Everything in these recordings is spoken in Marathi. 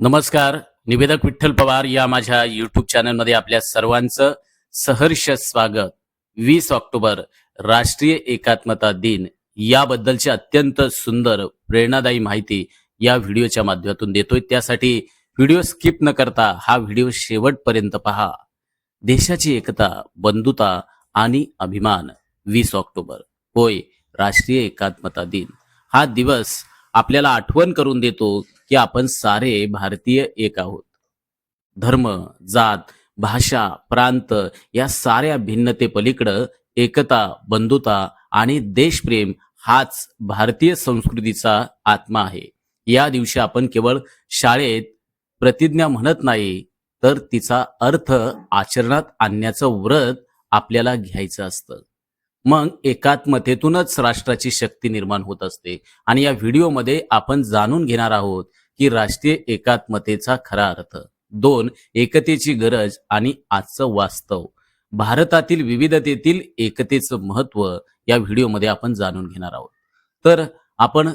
नमस्कार निवेदक विठ्ठल पवार या माझ्या युट्यूब चॅनलमध्ये आपल्या सर्वांचं सहर्ष स्वागत. वीस ऑक्टोबर राष्ट्रीय एकात्मता दिन. याबद्दलची अत्यंत सुंदर प्रेरणादायी माहिती या व्हिडिओच्या माध्यमातून देतोय. त्यासाठी व्हिडिओ स्किप न करता हा व्हिडिओ शेवटपर्यंत पहा. देशाची एकता बंधुता आणि अभिमान. वीस ऑक्टोबर. होय राष्ट्रीय एकात्मता दिन. हा दिवस आपल्याला आठवण करून देतो की आपण सारे भारतीय एक आहोत. धर्म जात भाषा प्रांत या साऱ्या भिन्नतेपलीकडं एकता बंधुता आणि देशप्रेम हाच भारतीय संस्कृतीचा आत्मा आहे. या दिवशी आपण केवळ शाळेत प्रतिज्ञा म्हणत नाही तर तिचा अर्थ आचरणात आणण्याचं व्रत आपल्याला घ्यायचं असतं. मग एकात्मतेतूनच राष्ट्राची शक्ती निर्माण होत असते. आणि या व्हिडिओमध्ये आपण जाणून घेणार आहोत की राष्ट्रीय एकात्मतेचा खरा अर्थ. दोन एकतेची गरज आणि आजचं वास्तव. भारतातील विविधतेतील एकतेचं महत्त्व या व्हिडिओमध्ये आपण जाणून घेणार आहोत. तर आपण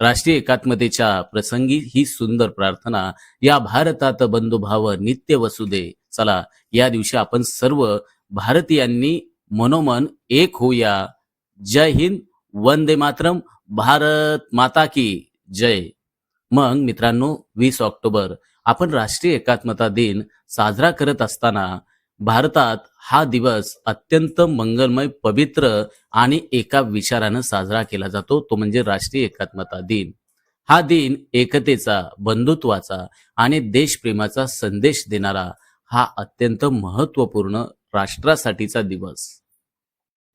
राष्ट्रीय एकात्मतेच्या प्रसंगी ही सुंदर प्रार्थना या भारतात बंधुभाव नित्य वसुदे चला या दिवशी आपण सर्व भारतीयांनी मनोमन एक होऊया जय हिंद वंदे मातरम भारत माता की जय। मग मित्रांनो वीस ऑक्टोबर आपण राष्ट्रीय एकात्मता दिन साजरा करत असताना भारतात हा दिवस अत्यंत मंगलमय पवित्र आणि एका विचारानं साजरा केला जातो. तो म्हणजे राष्ट्रीय एकात्मता दिन. हा दिन एकतेचा बंधुत्वाचा आणि देशप्रेमाचा संदेश देणारा हा अत्यंत महत्त्वपूर्ण राष्ट्रासाठीचा दिवस.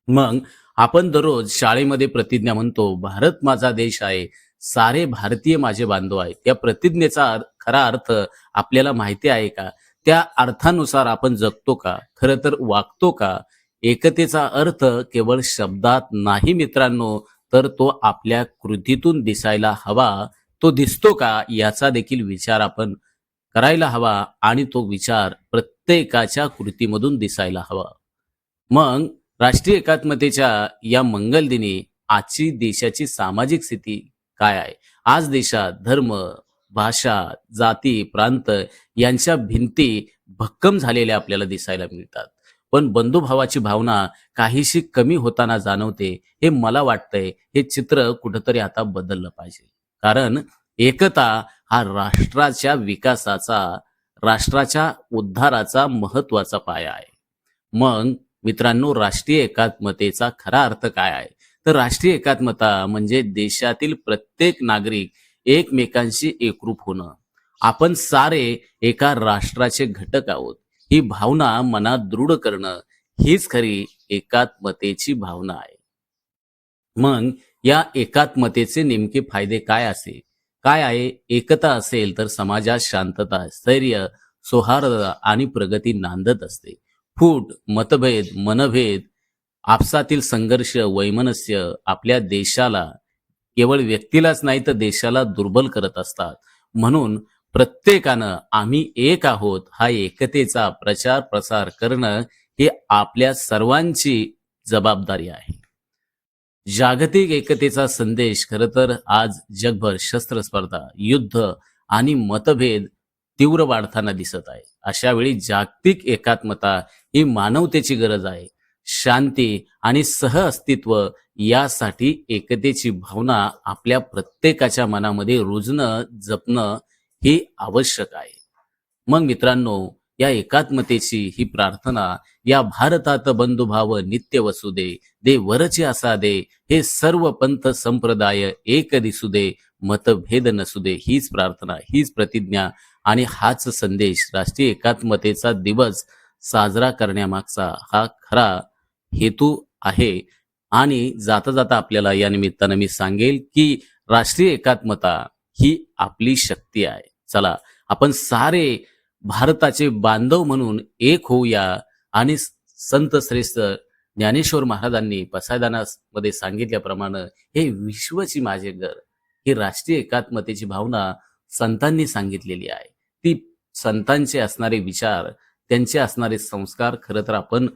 मग आपण दररोज शाळेमध्ये प्रतिज्ञा म्हणतो भारत माझा देश आहे सारे भारतीय माझे बांधव आहेत. या प्रतिज्ञेचा खरा अर्थ आपल्याला माहिती आहे का? त्या अर्थानुसार आपण जगतो का? खरं तर वागतो का? एकतेचा अर्थ केवळ शब्दात नाही मित्रांनो तर तो आपल्या कृतीतून दिसायला हवा. तो दिसतो का? याचा देखील विचार आपण करायला हवा आणि तो विचार प्रत्येकाच्या कृतीमधून दिसायला हवा. मग राष्ट्रीय एकात्मतेच्या या मंगल दिनी आजची देशाची सामाजिक स्थिती काय आहे? आज देशात धर्म भाषा जाती प्रांत यांच्या भिंती भक्कम झालेल्या आपल्याला दिसायला मिळतात. पण बंधुभावाची भावना काहीशी कमी होताना जाणवते हे मला वाटतंय हे चित्र कुठंतरी आता बदललं पाहिजे. कारण एकता हा राष्ट्राच्या विकासाचा राष्ट्राच्या उद्धाराचा महत्त्वाचा पाया आहे. मग मित्रांनो राष्ट्रीय एकात्मतेचा खरा अर्थ काय आहे? तर राष्ट्रीय एकात्मता म्हणजे देशातील प्रत्येक नागरिक एकमेकांशी एकरूप होणं. आपण सारे एका राष्ट्राचे घटक आहोत. ही भावना मनात दृढ करणं हीच खरी एकात्मतेची भावना आहे. मग या एकात्मतेचे नेमके फायदे काय असेल? काय आहे? एकता असेल तर समाजात शांतता स्थैर्य सौहार्द आणि प्रगती नांदत असते. फूट मतभेद मनभेद आपसातील संघर्ष वैमनस्य आपल्या देशाला केवळ व्यक्तीलाच नाही तर देशाला दुर्बल करत असतात. म्हणून प्रत्येकानं आम्ही एक आहोत हा एकतेचा प्रचार प्रसार करणं हे आपल्या सर्वांची जबाबदारी आहे. जागतिक एकतेचा संदेश. खरं तर आज जगभर शस्त्र स्पर्धा युद्ध आणि मतभेद तीव्र वाढताना दिसत आहे. अशा वेळी जागतिक एकात्मता ही मानवतेची गरज आहे. शांती आणि सहअस्तित्व यासाठी एकतेची भावना आपल्या प्रत्येकाच्या मनामध्ये रुजणं जपणं हे आवश्यक आहे. मग मित्रांनो या एकात्मतेची ही प्रार्थना या भारतात बंधुभाव नित्य वसू दे दे वरचे असा दे हे सर्व पंथ संप्रदाय एक दिसू दे मतभेद नसू दे हीच प्रार्थना हीच प्रतिज्ञा आणि हाच संदेश राष्ट्रीय एकात्मतेचा दिवस साजरा करण्यामागचा हा खरा हेतू आहे. आणि जाता जाता आपल्याला या निमित्तानं मी सांगेल की राष्ट्रीय एकात्मता ही आपली शक्ती आहे. चला आपण सारे भारताचे बांधव म्हणून एक होऊया आणि संत श्रेष्ठ ज्ञानेश्वर महाराजांनी पसायदानामध्ये सांगितल्याप्रमाणे हे विश्वची माझे घर. ही राष्ट्रीय एकात्मतेची भावना संतांनी सांगितलेली आहे. ती संतांचे असणारे विचार त्यांचे असणारे संस्कार खरं तर आपण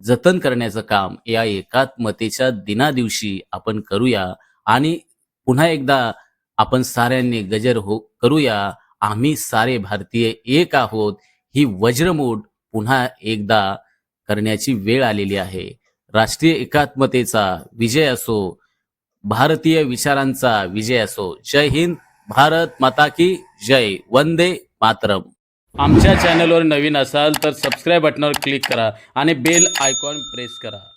जतन करण्याचं काम या एकात्मतेच्या दिनादिवशी आपण करूया आणि पुन्हा एकदा आपण साऱ्यांनी गजर हो करूया. आम्ही सारे भारतीय एक आहोत ही वज्रमूठ पुन्हा एकदा करण्याची वेळ आलेली आहे. राष्ट्रीय एकात्मतेचा विजय असो भारतीय विचारांचा विजय असो. जय हिंद भारत माता की जय. वंदे मातरम. आमच्या चॅनलवर नवीन असाल तर सबस्क्राईब बटनावर क्लिक करा आणि बेल आयकॉन प्रेस करा.